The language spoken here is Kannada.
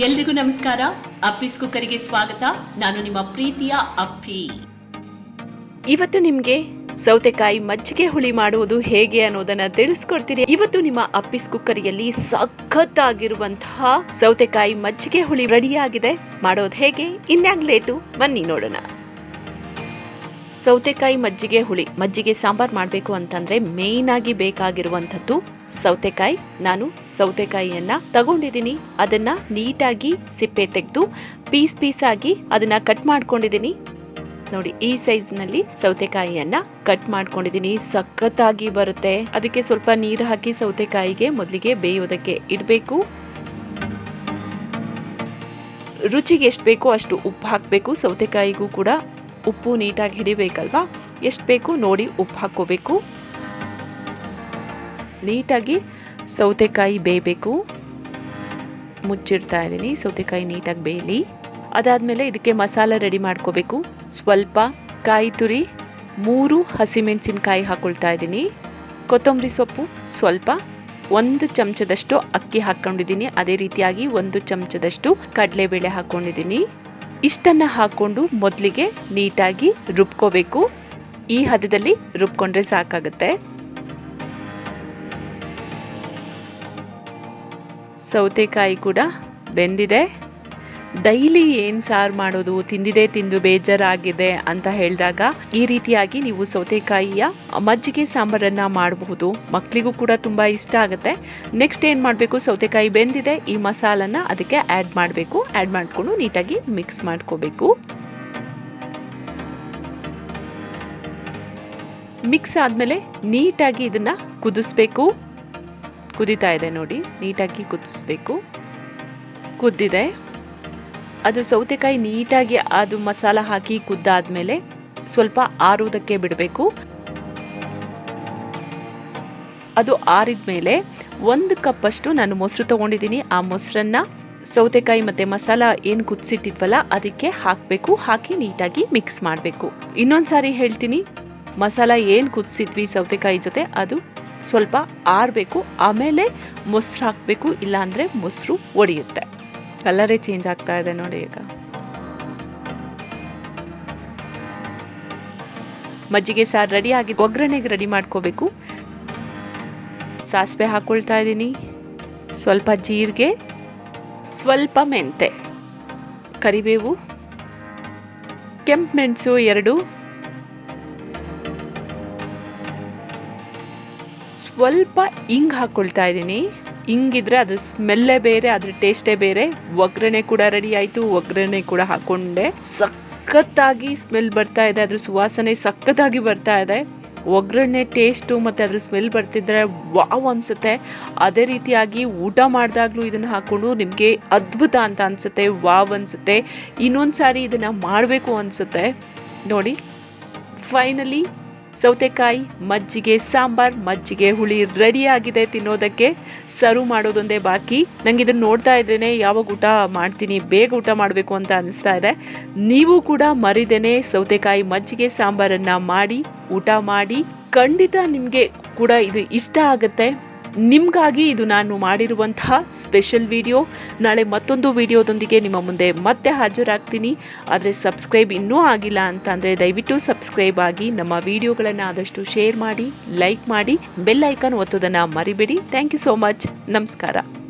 ಎಲ್ರಿಗೂ ನಮಸ್ಕಾರ. ಅಪ್ಪಿಸ್ ಕುಕ್ಕರಿಗೆ ಸ್ವಾಗತ. ನಾನು ನಿಮ್ಮ ಪ್ರೀತಿಯ ಅಪ್ಪಿ. ಇವತ್ತು ನಿಮ್ಗೆ ಸೌತೆಕಾಯಿ ಮಜ್ಜಿಗೆ ಹುಳಿ ಮಾಡುವುದು ಹೇಗೆ ಅನ್ನೋದನ್ನ ತಿಳಿಸ್ಕೊಡ್ತೀನಿ. ಇವತ್ತು ನಿಮ್ಮ ಅಪ್ಪಿಸ್ ಕುಕ್ಕರಿಯಲ್ಲಿ ಸಖತ್ತಾಗಿರುವಂತಹ ಸೌತೆಕಾಯಿ ಮಜ್ಜಿಗೆ ಹುಳಿ ರೆಡಿಯಾಗಿದೆ. ಮಾಡೋದು ಹೇಗೆ? ಇನ್ಯಾಗ್ ಲೇಟು ಬನ್ನಿ ನೋಡೋಣ. ಸೌತೆಕಾಯಿ ಮಜ್ಜಿಗೆ ಹುಳಿ, ಮಜ್ಜಿಗೆ ಸಾಂಬಾರ್ ಮಾಡಬೇಕು ಅಂತಂದ್ರೆ ಮೇಯ್ನ್ ಆಗಿ ಬೇಕಾಗಿರುವಂಥದ್ದು ಸೌತೆಕಾಯಿ. ನಾನು ಸೌತೆಕಾಯಿಯನ್ನ ತಗೊಂಡಿದ್ದೀನಿ. ಅದನ್ನ ನೀಟಾಗಿ ಸಿಪ್ಪೆ ತೆಗೆದು ಪೀಸ್ ಪೀಸ್ ಆಗಿ ಅದನ್ನ ಕಟ್ ಮಾಡ್ಕೊಂಡಿದ್ದೀನಿ. ನೋಡಿ, ಈ ಸೈಜ್ನಲ್ಲಿ ಸೌತೆಕಾಯಿಯನ್ನ ಕಟ್ ಮಾಡ್ಕೊಂಡಿದ್ದೀನಿ. ಸಖತ್ತಾಗಿ ಬರುತ್ತೆ. ಅದಕ್ಕೆ ಸ್ವಲ್ಪ ನೀರು ಹಾಕಿ ಸೌತೆಕಾಯಿಗೆ ಮೊದಲಿಗೆ ಬೇಯೋದಕ್ಕೆ ಇಡಬೇಕು. ರುಚಿಗೆ ಎಷ್ಟು ಬೇಕೋ ಅಷ್ಟು ಉಪ್ಪು ಹಾಕಬೇಕು. ಸೌತೆಕಾಯಿಗೂ ಕೂಡ ಉಪ್ಪು ನೀಟಾಗಿ ಹಿಡಿಬೇಕಲ್ವಾ? ಎಷ್ಟು ಬೇಕು ನೋಡಿ ಉಪ್ಪು ಹಾಕ್ಕೋಬೇಕು. ನೀಟಾಗಿ ಸೌತೆಕಾಯಿ ಬೇಯಬೇಕು. ಮುಚ್ಚಿಡ್ತಾ ಇದ್ದೀನಿ. ಸೌತೆಕಾಯಿ ನೀಟಾಗಿ ಬೇಯಲಿ. ಅದಾದಮೇಲೆ ಇದಕ್ಕೆ ಮಸಾಲ ರೆಡಿ ಮಾಡ್ಕೋಬೇಕು. ಸ್ವಲ್ಪ ಕಾಯಿ ತುರಿ, ಮೂರು ಹಸಿಮೆಣಸಿನಕಾಯಿ ಹಾಕೊಳ್ತಾ ಇದ್ದೀನಿ. ಕೊತ್ತಂಬರಿ ಸೊಪ್ಪು ಸ್ವಲ್ಪ ಒಂದು ಚಮಚದಷ್ಟು ಅಕ್ಕಿ ಹಾಕ್ಕೊಂಡಿದ್ದೀನಿ. ಅದೇ ರೀತಿಯಾಗಿ ಒಂದು ಚಮಚದಷ್ಟು ಕಡಲೆಬೇಳೆ ಹಾಕ್ಕೊಂಡಿದ್ದೀನಿ. ಇಷ್ಟನ್ನು ಹಾಕ್ಕೊಂಡು ಮೊದಲಿಗೆ ನೀಟಾಗಿ ರುಬ್ಕೋಬೇಕು. ಈ ಹದದಲ್ಲಿ ರುಬ್ಕೊಂಡ್ರೆ ಸಾಕಾಗುತ್ತೆ. ಸೌತೆಕಾಯಿ ಕೂಡ ಬೆಂದಿದೆ. ಡೈಲಿ ಏನು ಸಾರು ಮಾಡೋದು, ತಿಂದಿದೆ, ತಿಂದು ಬೇಜಾರಾಗಿದೆ ಅಂತ ಹೇಳಿದಾಗ ಈ ರೀತಿಯಾಗಿ ನೀವು ಸೌತೆಕಾಯಿಯ ಮಜ್ಜಿಗೆ ಸಾಂಬಾರನ್ನು ಮಾಡಬಹುದು. ಮಕ್ಕಳಿಗೂ ಕೂಡ ತುಂಬ ಇಷ್ಟ ಆಗುತ್ತೆ. ನೆಕ್ಸ್ಟ್ ಏನು ಮಾಡಬೇಕು? ಸೌತೆಕಾಯಿ ಬೆಂದಿದೆ, ಈ ಮಸಾಲನ್ನು ಅದಕ್ಕೆ ಆ್ಯಡ್ ಮಾಡಬೇಕು. ಆ್ಯಡ್ ಮಾಡಿಕೊಂಡು ನೀಟಾಗಿ ಮಿಕ್ಸ್ ಮಾಡ್ಕೋಬೇಕು. ಮಿಕ್ಸ್ ಆದಮೇಲೆ ನೀಟಾಗಿ ಇದನ್ನು ಕುದಿಸ್ಬೇಕು. ಕುದೀತಾ ಇದೆ ನೋಡಿ, ನೀಟಾಗಿ ಕುದಿಸ್ಬೇಕು. ಕುದ್ದಿದೆ. ಅದು ಸೌತೆಕಾಯಿ ನೀಟಾಗಿ ಅದು ಮಸಾಲ ಹಾಕಿ ಕುದ್ದಾದ್ಮೇಲೆ ಸ್ವಲ್ಪ ಆರುವುದಕ್ಕೆ ಬಿಡಬೇಕು. ಅದು ಆರಿದ್ಮೇಲೆ ಒಂದು ಕಪ್ಪಷ್ಟು ನಾನು ಮೊಸರು ತಗೊಂಡಿದ್ದೀನಿ. ಆ ಮೊಸರನ್ನ ಸೌತೆಕಾಯಿ ಮತ್ತೆ ಮಸಾಲ ಏನು ಕುದಿಸಿಟ್ಟಿದ್ವಲ್ಲ ಅದಕ್ಕೆ ಹಾಕಬೇಕು. ಹಾಕಿ ನೀಟಾಗಿ ಮಿಕ್ಸ್ ಮಾಡಬೇಕು. ಇನ್ನೊಂದು ಸಾರಿ ಹೇಳ್ತೀನಿ, ಮಸಾಲ ಏನು ಕುದಿಸಿದ್ವಿ ಸೌತೆಕಾಯಿ ಜೊತೆ ಅದು ಸ್ವಲ್ಪ ಆರಬೇಕು, ಆಮೇಲೆ ಮೊಸರು ಹಾಕಬೇಕು, ಇಲ್ಲಾಂದರೆ ಮೊಸರು ಒಡೆಯುತ್ತೆ. ಕಲರೇ ಚೇಂಜ್ ಆಗ್ತಾ ಇದೆ ನೋಡಿ ಈಗ. ಮಜ್ಜಿಗೆ ಸಾರು ರೆಡಿ ಆಗಿ, ಒಗ್ಗರಣೆಗೆ ರೆಡಿ ಮಾಡ್ಕೋಬೇಕು. ಸಾಸಿವೆ ಹಾಕೊಳ್ತಾ ಇದ್ದೀನಿ. ಸ್ವಲ್ಪ ಜೀರಿಗೆ, ಸ್ವಲ್ಪ ಮೆಂತೆ ಕರಿಬೇವು, ಕೆಂಪು ಮೆಣಸು ಎರಡು ಸ್ವಲ್ಪ ಇಂಗ್ ಹಾಕ್ಕೊಳ್ತಾ ಇದ್ದೀನಿ. ಹಿಂಗಿದ್ರೆ ಅದ್ರ ಸ್ಮೆಲ್ಲೇ ಬೇರೆ, ಅದ್ರ ಟೇಸ್ಟೇ ಬೇರೆ. ಒಗ್ಗರಣೆ ಕೂಡ ರೆಡಿ ಆಯಿತು. ಒಗ್ಗರಣೆ ಕೂಡ ಹಾಕೊಂಡೆ. ಸಖತ್ತಾಗಿ ಸ್ಮೆಲ್ ಬರ್ತಾ ಇದೆ. ಅದ್ರ ಸುವಾಸನೆ ಸಖತ್ತಾಗಿ ಬರ್ತಾ ಇದೆ. ಒಗ್ಗರಣೆ ಟೇಸ್ಟು ಮತ್ತು ಅದ್ರ ಸ್ಮೆಲ್ ಬರ್ತಿದ್ರೆ ವಾವ್ ಅನಿಸುತ್ತೆ. ಅದೇ ರೀತಿಯಾಗಿ ಊಟ ಮಾಡಿದಾಗಲೂ ಇದನ್ನು ಹಾಕ್ಕೊಂಡು ನಿಮಗೆ ಅದ್ಭುತ ಅಂತ ಅನಿಸುತ್ತೆ. ವಾವ್ ಅನಿಸುತ್ತೆ. ಇನ್ನೊಂದು ಸಾರಿ ಇದನ್ನು ಮಾಡಬೇಕು ಅನಿಸುತ್ತೆ. ನೋಡಿ ಫೈನಲಿ ಸೌತೆಕಾಯಿ, ಮಜ್ಜಿಗೆ ಸಾಂಬಾರ್, ಮಜ್ಜಿಗೆ ಹುಳಿ ರೆಡಿ ಆಗಿದೆ ತಿನ್ನೋದಕ್ಕೆ. ಸರ್ವ್ ಮಾಡೋದೊಂದೇ ಬಾಕಿ. ನಂಗೆ ಇದನ್ನ ನೋಡ್ತಾ ಇದ್ರೇ ಯಾವಾಗ ಊಟ ಮಾಡ್ತೀನಿ, ಬೇಗ ಊಟ ಮಾಡಬೇಕು ಅಂತ ಅನಿಸ್ತಾ ಇದೆ. ನೀವು ಕೂಡ ಮರಿದೇನೆ ಸೌತೆಕಾಯಿ, ಮಜ್ಜಿಗೆ ಸಾಂಬಾರನ್ನು ಮಾಡಿ, ಊಟ ಮಾಡಿ. ಖಂಡಿತ ನಿಮಗೆ ಕೂಡ ಇದು ಇಷ್ಟ ಆಗುತ್ತೆ. ನಿಮಗಾಗಿ ಇದು ನಾನು ಮಾಡಿರುವಂತಹ ಸ್ಪೆಷಲ್ ವಿಡಿಯೋ ನಾಳೆ ಮತ್ತೊಂದು ವಿಡಿಯೋದೊಂದಿಗೆ ನಿಮ್ಮ ಮುಂದೆ ಮತ್ತೆ ಹಾಜರಾಗ್ತೀನಿ. ಆದರೆ ಸಬ್ಸ್ಕ್ರೈಬ್ ಇನ್ನೂ ಆಗಿಲ್ಲ ಅಂತಂದರೆ ದಯವಿಟ್ಟು ಸಬ್ಸ್ಕ್ರೈಬ್ ಆಗಿ ನಮ್ಮ ವಿಡಿಯೋಗಳನ್ನು ಆದಷ್ಟು ಶೇರ್ ಮಾಡಿ ಲೈಕ್ ಮಾಡಿ ಬೆಲ್ ಐಕನ್ ಒತ್ತೋದನ್ನು ಮರಿಬೇಡಿ. ಥ್ಯಾಂಕ್ ಯು ಸೋ ಮಚ್ ನಮಸ್ಕಾರ.